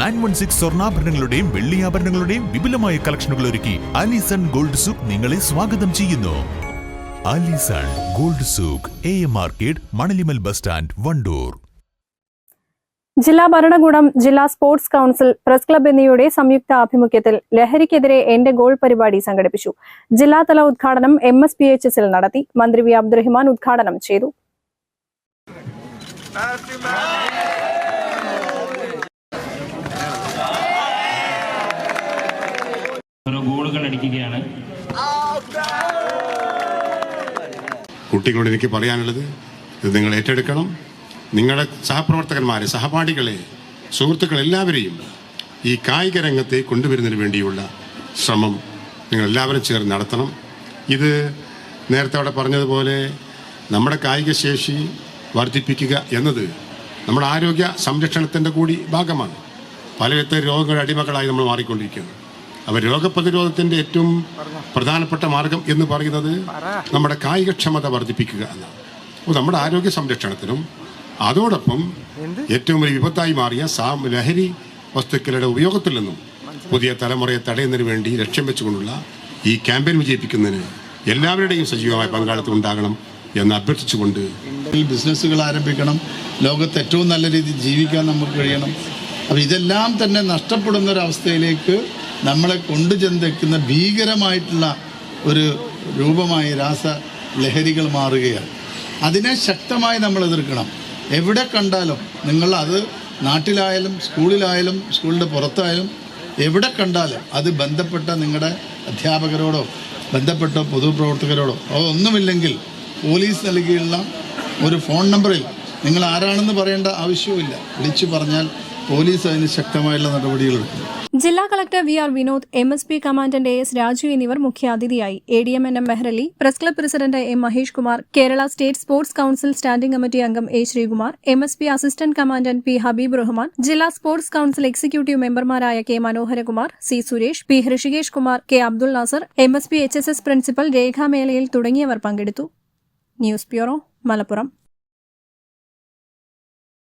Nine one six സ്വർണാഭരണങ്ങളുടെയും വെള്ളിയാഭരണങ്ങളുടെയും വിപുലമായ കളക്ഷനുകൾ ഒരുക്കി അലിസൺ ഗോൾഡ് സൂക്ക് നിങ്ങളെ സ്വാഗതം ചെയ്യുന്നു. Alison Gold Souk A M market Manalimal bus stand Wandoor. ജില്ലാ ഭരണകൂടം ജില്ലാ സ്പോർട്സ് കൗൺസിൽ പ്രസ് ക്ലബ് എന്നിവയുടെ സംയുക്ത ആഭിമുഖ്യത്തിൽ ലഹരിക്കെതിരെ എന്റെ ഗോൾ പരിപാടി സംഘടിപ്പിച്ചു. ജില്ലാതല ഉദ്ഘാടനം എം എസ് പി എച്ച് എസിൽ നടത്തി. മന്ത്രി വി അബ്ദുറഹിമാൻ ഉദ്ഘാടനം ചെയ്തു. ഓരോ ഗോളുകൾ അടിക്കുകയാണ്. കുട്ടികളോട് എനിക്ക് പറയാനുള്ളത് ഇത് നിങ്ങൾ ഏറ്റെടുക്കണം. നിങ്ങളുടെ സഹപ്രവർത്തകന്മാരെ സഹപാഠികളെ സുഹൃത്തുക്കൾ എല്ലാവരെയും ഈ കായിക രംഗത്തെ കൊണ്ടുവരുന്നതിന് വേണ്ടിയുള്ള ശ്രമം നിങ്ങൾ എല്ലാവരും ചേർന്ന് നടത്തണം. ഇത് നേരത്തെ അവിടെ പറഞ്ഞതുപോലെ നമ്മുടെ കായിക ശേഷി വർദ്ധിപ്പിക്കുക എന്നത് നമ്മുടെ ആരോഗ്യ സംരക്ഷണത്തിന്റെ കൂടി ഭാഗമാണ്. പലവിധ രോഗങ്ങളുടെ അടിമകളായി നമ്മൾ മാറിക്കൊണ്ടിരിക്കുന്നു അപ്പോൾ രോഗപ്രതിരോധത്തിന്റെ ഏറ്റവും പ്രധാനപ്പെട്ട മാർഗം എന്ന് പറയുന്നത് നമ്മുടെ കായികക്ഷമത വർദ്ധിപ്പിക്കുക എന്നാണ്. അപ്പോൾ നമ്മുടെ ആരോഗ്യ സംരക്ഷണത്തിനും അതോടൊപ്പം ഏറ്റവും വലിയ വിപത്തായി മാറിയ സാ ലഹരി വസ്തുക്കളുടെ ഉപയോഗത്തിൽ നിന്നും പുതിയ തലമുറയെ തടയുന്നതിന് വേണ്ടി ലക്ഷ്യം വെച്ചുകൊണ്ടുള്ള ഈ ക്യാമ്പയിൻ വിജയിപ്പിക്കുന്നതിന് എല്ലാവരുടെയും സജീവമായ പങ്കാളിത്തം ഉണ്ടാകണം എന്ന് അഭ്യർത്ഥിച്ചുകൊണ്ട് ഈ ബിസിനസ്സുകൾ ആരംഭിക്കണം ലോകത്ത് ഏറ്റവും നല്ല രീതിയിൽ ജീവിക്കാൻ നമുക്ക് കഴിയണം. അപ്പോൾ ഇതെല്ലാം തന്നെ നഷ്ടപ്പെടുന്ന ഒരവസ്ഥയിലേക്ക് നമ്മളെ കൊണ്ടു ചെന്നെത്തുന്ന ഭീകരമായിട്ടുള്ള ഒരു രൂപമായി രാസ ലഹരികൾ മാറുകയാണ്. അതിനെ ശക്തമായി നമ്മൾ എതിർക്കണം. എവിടെ കണ്ടാലും നിങ്ങൾ അത് നാട്ടിലായാലും സ്കൂളിലായാലും സ്കൂളിന്റെ പുറത്തായാലും എവിടെ കണ്ടാലും അത് ബന്ധപ്പെട്ട നിങ്ങളുടെ അധ്യാപകരോടോ ബന്ധപ്പെട്ട പൊതുപ്രവർത്തകരോടോ ഒന്നുമില്ലെങ്കിൽ പോലീസ് നൽകിയുള്ള ഒരു ഫോൺ നമ്പറിൽ നിങ്ങൾ ആരാണെന്ന് പറയേണ്ട ആവശ്യവുമില്ല. വിളിച്ചു പറഞ്ഞാൽ പോലീസ് അതിന് ശക്തമായുള്ള നടപടികളെടുക്കും ജില്ലാ collector V R Vinod M S P commandant S Raju എന്നിവർ മുഖ്യാതിഥിയായി. A D M N M Mehrali press club president M Mahesh Kumar Kerala state sports council standing committee അംഗം A Sreekumar M S P assistant commandant P Habib Rahman ജില്ലാ sports council executive മെമ്പർമാരായ K Manoharakumar C Suresh P Hrishikesh Kumar K Abdul Nasar M S P H S S principal രേഖാമേളയിൽ തുടങ്ങിയവർ പങ്കെടുത്തു. News bureau Malappuram.